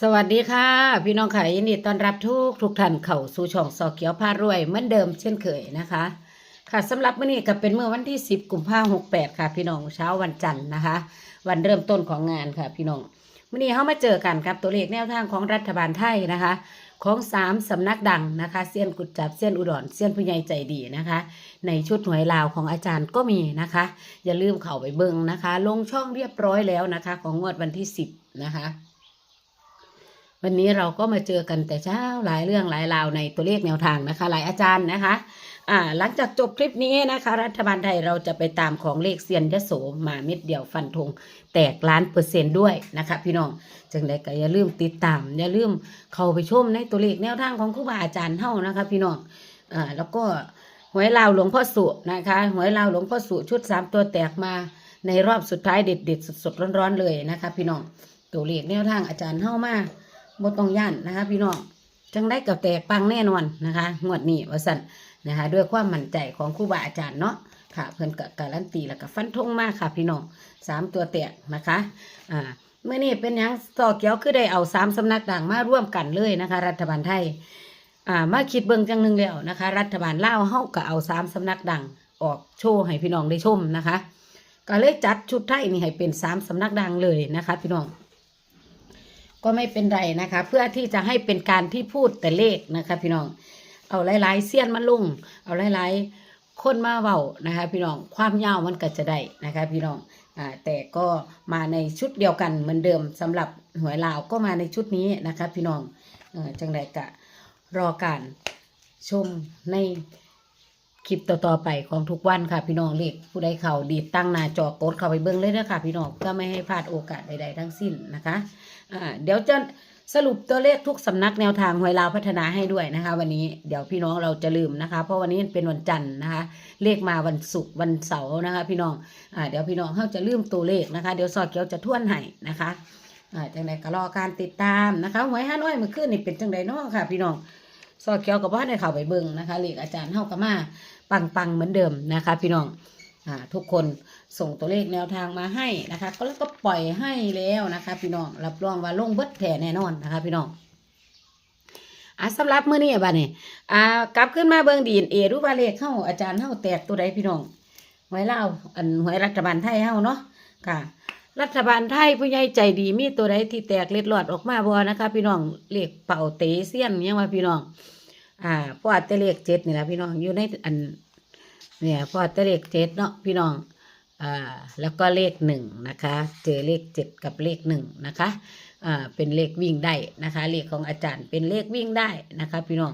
สวัสดีค่ะ พี่น้องค่ะยินดีต้อนรับทุกทุกท่านเข้าสู่ช่องสอเขียวพารวยเหมือนเดิมเช่นเคยนะคะ ค่ะสำหรับมื้อนี้ก็เป็นเมื่อวันที่ 10กุมภาพันธ์68 ค่ะ พี่น้องเช้าวันจันทร์นะคะ วันเริ่มต้นของงานค่ะ พี่น้องมื้อนี้เฮามาเจอกันครับตัวเลขแนวทางของรัฐบาลไทยนะคะ ของสามสำนักดังนะคะเซียนกุดจับเซียนอุดรเซียนผู้ใหญ่ใจดีนะคะ ในชุดหวยลาวของอาจารย์ก็มีนะคะ อย่าลืมเข้าไปเบิ่งนะคะ ลงช่องเรียบร้อยแล้วนะคะ ของงวดวันที่ 10 นะคะ วันนี้เราก็มาเจอกันแต่เช้าหลายเรื่องหลายราวในตัวเลขแนวทางนะคะ หลายอาจารย์นะคะอ่าหลังจากจบคลิปนี้นะคะ รัฐบาลไทยเราจะไปตามของเลขเซียนยโสมาเม็ดเดียวฟันธงแตกล้านเปอร์เซ็นต์ด้วยนะคะพี่น้องจังใดก็อย่าลืมติดตาม อย่าลืมเข้าไปชมในตัวเลขแนวทางของครูบาอาจารย์เฮานะคะ พี่น้องอ่าแล้วก็หวยลาวหลวงพ่อสุนะคะหวยลาวหลวงพ่อสุชุดสามตัวแตกมาในรอบสุดท้ายเด็ดเด็ดๆสดๆร้อนๆเลยนะคะ พี่น้องตัวเลขแนวทางอาจารย์เฮามาก บ่ต้องย่านนะคะ พี่น้องจังได้กับแตกปังแน่นอนนะคะงวดนี้ว่าสั่นนะคะ ด้วยความมั่นใจของครูบาอาจารย์เนาะค่ะเพิ่นก็การันตีแล้วก็ฟันธงมากค่ะ พี่น้องสามตัวแตกนะคะอ่าเมื่อนี้เป็นยังต่อเกี่ยวคือได้เอาสามสำนักดังมาร่วมกันเลยนะคะ รัฐบาลไทยอ่ามาคิดเบิ่งจังหนึ่งแล้วนะคะ รัฐบาลเล่าเฮาก็เอาสามสำนักดังออกโชว์ให้พี่น้องได้ชมนะคะ ก็เลยจัดชุดไทยนี่ให้เป็นสามสำนักดังเลยนะคะ พี่น้อง ก็ไม่เป็นไรนะคะ เพื่อที่จะให้เป็นการที่พูดแต่เลขนะคะพี่น้อง เอาหลายๆเสี้ยนมาลุงเอาหลายๆคนมาเว้านะคะ พี่น้องความยาวมันก็จะได้นะคะ พี่น้องอ่าแต่ก็มาในชุดเดียวกันเหมือนเดิมสำหรับหวยลาวก็มาในชุดนี้นะคะ พี่น้องเออจังใดกะรอการชมใน คลิปต่อๆไปของทุกวันค่ะพี่น้องเลขผู้ใดเขาดีตั้งหน้าจอกดเข้าไปเบิ้งเลยนะคะพี่น้องเพื่อไม่ให้พลาดโอกาสใดๆทั้งสิ้นนะคะอ่าเดี๋ยวจะสรุปตัวเลขทุกสำนักแนวทางหวยลาวพัฒนาให้ด้วยนะคะ วันนี้เดี๋ยวพี่น้องเราจะลืมนะคะ เพราะวันนี้เป็นวันจันทร์นะคะ เลขมาวันศุกร์วันเสาร์นะคะ พี่น้องอ่าเดี๋ยวพี่น้องเขาจะลืมตัวเลขนะคะ เดี๋ยวซอเกียวจะท่วนให้นะคะอ่าจังใดก็รอการติดตามนะคะหวยห้าน้อยเมื่อคืนนี่เป็นจังใดนาะค่ะ พี่น้องซอเกียวกับว่าได้ข้าวไปเบิ่งนะคะเลขอาจารย์เฮาก็มา ปังปังๆเหมือนเดิมนะคะ พี่น้องอ่าทุกคนส่งตัวเลขแนวทางมาให้นะคะ ก็แล้วก็ปล่อยให้แล้วนะคะ พี่น้องรับรองว่าลงเบิดแผ่แน่นอนนะคะ พี่น้องอะสำหรับมื้อนี้บัดนี้อ่ากลับขึ้นมาเบิ่งดีเอรู้ว่าเลขเข้าอาจารย์เฮาแตกตัวใดพี่น้องหวยเล่าอันหวยรัฐบาลไทยเฮาเนาะค่ะ รัฐบาลไทยผู้ใหญ่ใจดีมีตัวใดที่แตกเล็ดลอดออกมาบ่นะคะ พี่น้องเลขเป่าเตเซียนยังว่าพี่น้อง อ่าเพราะว่าแต่เลขเจ็ดนี่แหละพี่น้องอยู่ในอันเนี่ยเพราะว่าแต่เลขเจ็ดเนาะพี่น้องอ่าแล้วก็เลขหนึ่งนะคะ เจอเลขเจ็ดกับเลขหนึ่งนะคะอ่าเป็นเลขวิ่งได้นะคะ เลขของอาจารย์เป็นเลขวิ่งได้นะคะ พี่น้อง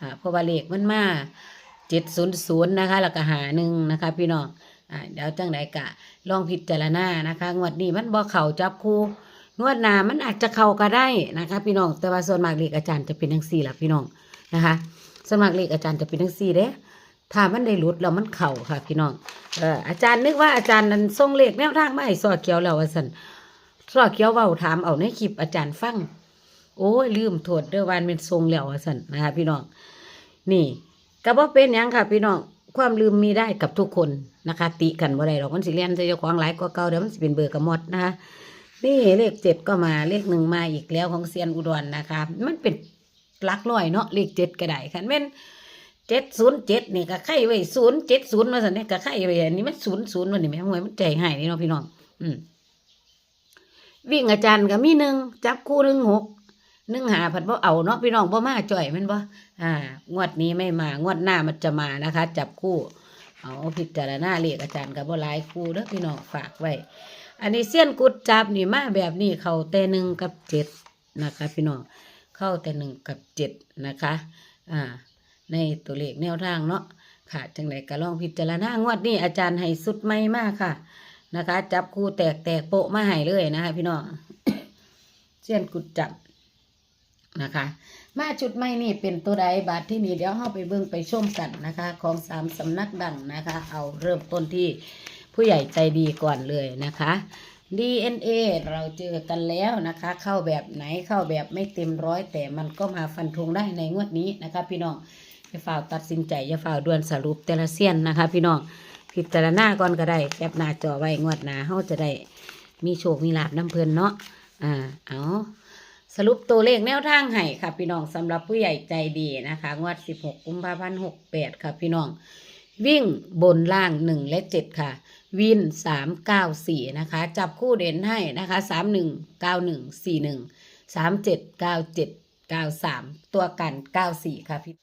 อ่าเพราะว่าเลขมันมาเจ็ดศูนย์ศูนย์นะคะแล้วก็หาหนึ่งนะคะ พี่น้องอ่าเดี๋ยวจังไดกะลองพิจารณานะคะ งวดนี้มันบ่เข่าจับคู่งวดหน้ามันอาจจะเข้าก็ได้นะคะ พี่น้องแต่ว่าส่วนมากเลขอาจารย์จะเป็นทั้งสี่ละพี่น้อง นะคะส่วนมากเลขอาจารย์จะเป็นทั้งสี่เด้ถ้ามันได้หลุดแล้วมันเข่าค่ะ พี่น้องเอออาจารย์นึกว่าอาจารย์นั้นส่งเลขแนวทางมาให้สอดเขียวแล้วว่าสันสอดเขียวเว้าถามเอาในคลิปอาจารย์ฟังโอ้ยลืมโทษเด้อวาอันเป็นทรงแล้วว่าสันนะคะพี่น้องนี่ก็บ่เป็นยังค่ะ พี่น้องความลืมมีได้กับทุกคนนะคะ ติกันบ่ได้หรอกมันสิเลียนใส่เจ้าของหลายกว่าเก่าเดี๋ยวมันสิเป็นเบอร์กระมอดนะคะนี่เลขเจ็ดก็มาเลขหนึ่งมาอีกแล้วของเซียนอุดรนะคะ มันเป็น ลักร้อยเนาะเลขเจ็ดก็ได้ค่ะแม่นเจ็ดศูนย์เจ็ดนี่ก็ไข่ไว้ศูนย์เจ็ดศูนย์มาสันนี่ก็ไข่ไว้อันนี้มันศูนย์ศูนย์มันนี่แม่หวยมันใจหายนี่เนาะพี่น้องอืมวิ่งอาจารย์ก็มีหนึ่งจับคู่หนึ่งหกหนึ่งหาผัดบ่เอาเนาะพี่น้องบ่มาจ่อยมันบ่อ่างวดนี้ไม่มางวดหน้ามันจะมานะคะ จับคู่เอาพิจารณาเลขอาจารย์กับบ่หลายคู่เด้อพี่น้องฝากไว้ อันนี้เสี้ยนกุดจับนี่มาแบบนี้เขาแต่หนึ่งกับเจ็ดนะคะพี่น้อง เข้าแต่หนึ่งกับเจ็ดนะคะอ่าในตัวเลขแนวทางเนาะค่ะจังไหนก็ลองพิจารณางวดนี้อาจารย์ให้สุดไม่มากค่ะนะคะ จับคู่แตกแตกโปะมาให้เลยนะคะพี่น้องเส้นกุดจับนะคะ มาจุดไม่นี่เป็นตัวใดบาทที่นี่เดี๋ยวเราไปเบิ่งไปชมกันนะคะ ของสามสำนักดังนะคะ เอาเริ่มต้นที่ผู้ใหญ่ใจดีก่อนเลยนะคะ DNA เราเจอกันแล้วนะคะ เข้าแบบไหนเข้าแบบไม่เต็มร้อยแต่มันก็มาฟันธงได้ในงวดนี้นะคะ พี่น้องอย่าฝ่าตัดสินใจอย่าฝ่าด่วนสรุปแต่ละเสี้ยนนะคะ พี่น้องพิจารณาก่อนก็ได้แคปหน้าจอไว้งวดหน้าเฮาจะได้มีโชคมีลาบน้ำเพลินเนาะอ่าเอาสรุปตัวเลขแนวทางให้ค่ะพี่น้องสำหรับผู้ใหญ่ใจดีนะคะ งวด 16 กุมภาพันธ์ 68 ค่ะพี่น้อง วิ่งบนล่าง 1 และ 7 ค่ะ วิน3 9 4นะคะ จับคู่เด่นให้นะคะ31 91 41 37 97 93ตัวกัน94ค่ะพี่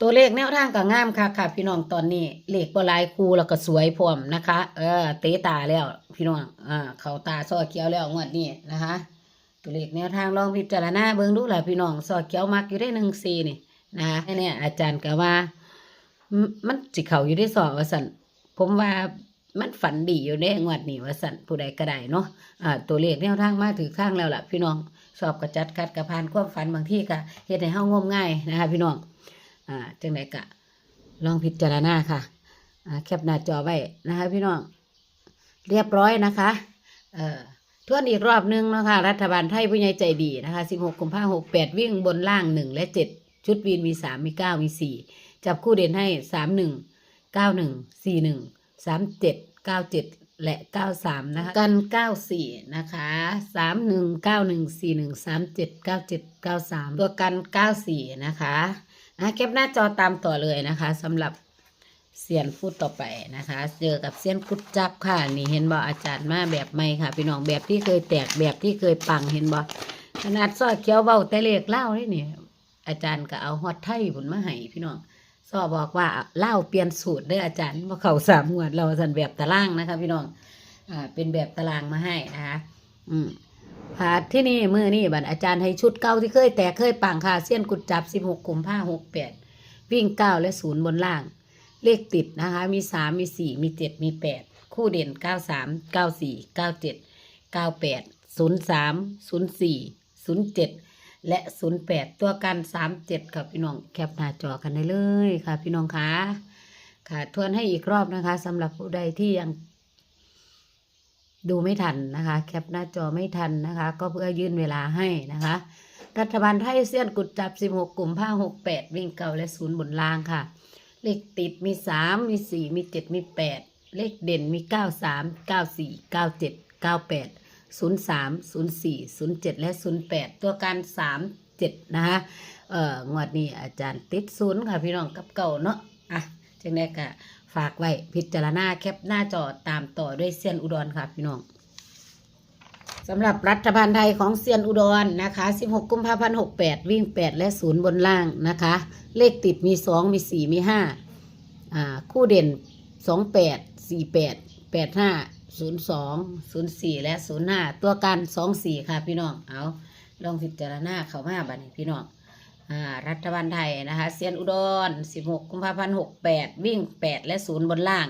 ตัวเลขแนวทางก็งามค่ะค่ะ พี่น้องตอนนี้เลขบลายคูแล้วก็สวยพร้อมนะคะ เออเตตาแล้ว พี่น้องอ่าเขาตาซอเขียวแล้วงวดนี้นะคะ ตัวเลขแนวทางลองพิจารณาเบิ่งดูแหละพี่น้องซอเขียวมักอยู่ได้หนึ่งซีนี่นะคะเนี่ยอาจารย์ก็ว่า มันสิเขาอยู่ได้สองว่าสันผมว่า มันฝันดีอยู่ได้งวดนี้ว่าสันผู้ใดก็ได้เนาะอ่าตัวเลขแนวทางมาถือข้างแล้วล่ะ พี่น้องสอบกระจัดคัดกระพานความฝันบางที่ก็เฮ็ดให้เฮางมง่ายนะคะพี่น้องอ่าจังไดกะลองพิจารณาค่ะอ่าแคปหน้าจอไว้นะคะ พี่น้องเรียบร้อยนะคะเอ่อทวนอีกรอบนึงนะคะรัฐบาลไทยผู้ใหญ่ใจดีนะคะ 16กุมภาพันธ์68 วิ่งบนล่าง 1 และ 7 ชุดวีนมี 3 มี 9 มี 4 จับคู่เด่นให้ 31 91 41 37 97และ93นะคะ กัน94นะคะ31 91 41 37 97 93ตัวกัน94นะคะอะแคปหน้าจอตามต่อเลยนะคะสำหรับเซียนฟุตต่อไปนะคะ เจอกับเซียนฟุตจับค่ะนี่เห็นบ่อาจารย์มาแบบใหม่ค่ะ พี่น้องแบบที่เคยแตกแบบที่เคยปังเห็นบ่ขนาดซอดเขี้ยวเบาแต่เลขเล่าเลยนี่อาจารย์ก็เอาฮอตไทยผลมาให้พี่น้อง ซอบอกว่าเล่าเปลี่ยนสูตรเด้ออาจารย์ว่าเขาสามงวดเราสันแบบตารางนะคะพี่น้องอ่าเป็นแบบตารางมาให้นะคะอืมพาที่นี่มือนี่บัดอาจารย์ให้ชุดเก่าที่เคยแตกเคยปังค่ะเซียนกุดจับสิบหกกุมภาหกแปดวิ่งเก้าและศูนย์บนล่าง เลขติดนะคะ มีสามมีสี่มีเจ็ดมีแปดคู่เด่นเก้าสามเก้าสี่เก้าเจ็ดเก้าแปดศูนย์สามศูนย์สี่ศูนย์เจ็ด และศูนย์แปดตัวกันสามเจ็ดค่ะพี่น้องแคปหน้าจอกันได้เลยค่ะ พี่น้องคะค่ะทวนให้อีกรอบนะคะสำหรับผู้ใดที่ยังดูไม่ทันนะคะ แคปหน้าจอไม่ทันนะคะ ก็เพื่อยื่นเวลาให้นะคะ รัฐบาลไทยเสี้ยนกุดจับ 16 กลุ่มผ้า68 วิ่งเก่าและศูนย์บนล่างค่ะ เลขติดมี 3 มี 4 มี 7 มี 8 เลขเด่นมี 93 94 97 98 03 04 07 และ 08 ตัวการ 37 นะคะเอ่องวดนี้อาจารย์ติดศูนย์ค่ะพี่น้องกับเก่าเนาะอะจังไดก็ฝากไว้พิจารณาแคปหน้าจอตามต่อด้วยเซียนอุดรค่ะพี่น้องสำหรับรัฐบาลไทยของเซียนอุดรนะคะ 16 กุมภาพันธ์ 68 วิ่ง 8 และ 0 บนล่างนะคะ เลขติดมี 2 มี 4 มี5อ่าคู่เด่น 28 48 85 02 04และ05ตัวกัน24ค่ะพี่น้องเอาลองพิจารณาเข้ามาบัดนี้พี่น้องอ่ารัฐบาลไทยนะคะเซียนอุดร16กุมภาพันธ์68วิ่ง8และ0บนล่าง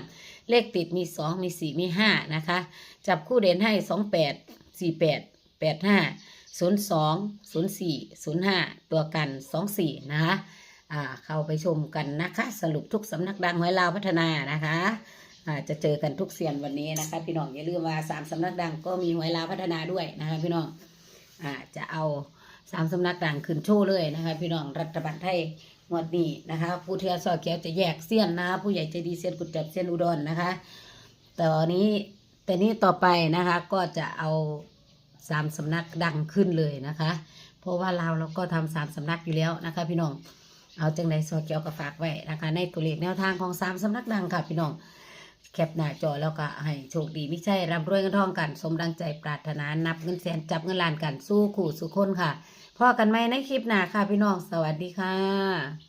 เลขติดมี2มี4มี5นะคะ จับคู่เด่นให้28 48 85 02 04 05ตัวกัน24นะคะอ่าเข้าไปชมกันนะคะ สรุปทุกสำนักดังหวยลาวพัฒนานะคะ จะเจอกันทุกเซียนวันนี้นะคะพี่น้องอย่าลืมว่าสามสำนักดังก็มีหวยลาพัฒนาด้วยนะคะพี่น้องอ่าจะเอาสามสำนักดังขึ้นโชว์เลยนะคะพี่น้องรัฐบาลไทยงวดนี้นะคะผู้เทือซอเขียวจะแยกเซียนนะผู้ใหญ่ใจดีเซียนกุดจับเซียนอุดรนะคะแต่นนี้แต่นี้ต่อไปนะคะก็จะเอาสามสำนักดังขึ้นเลยนะคะ เพราะว่าเราเราก็ทำสามสำนักอยู่แล้วนะคะ พี่น้องเอาจังใดซอเขียวก็ฝากไว้นะคะ ในตัวเลขแนวทางของสามสำนักดังค่ะพี่น้อง แคปหน้าจอแล้วก็ให้โชคดีไม่ใช่ร่ำรวยเงินทองกันสมดังใจปรารถนานับเงินแสนจับเงินล้านกันสู้ขู่สู้คนค่ะพ่อกันไหมในคลิปหน้าค่ะพี่น้องสวัสดีค่ะ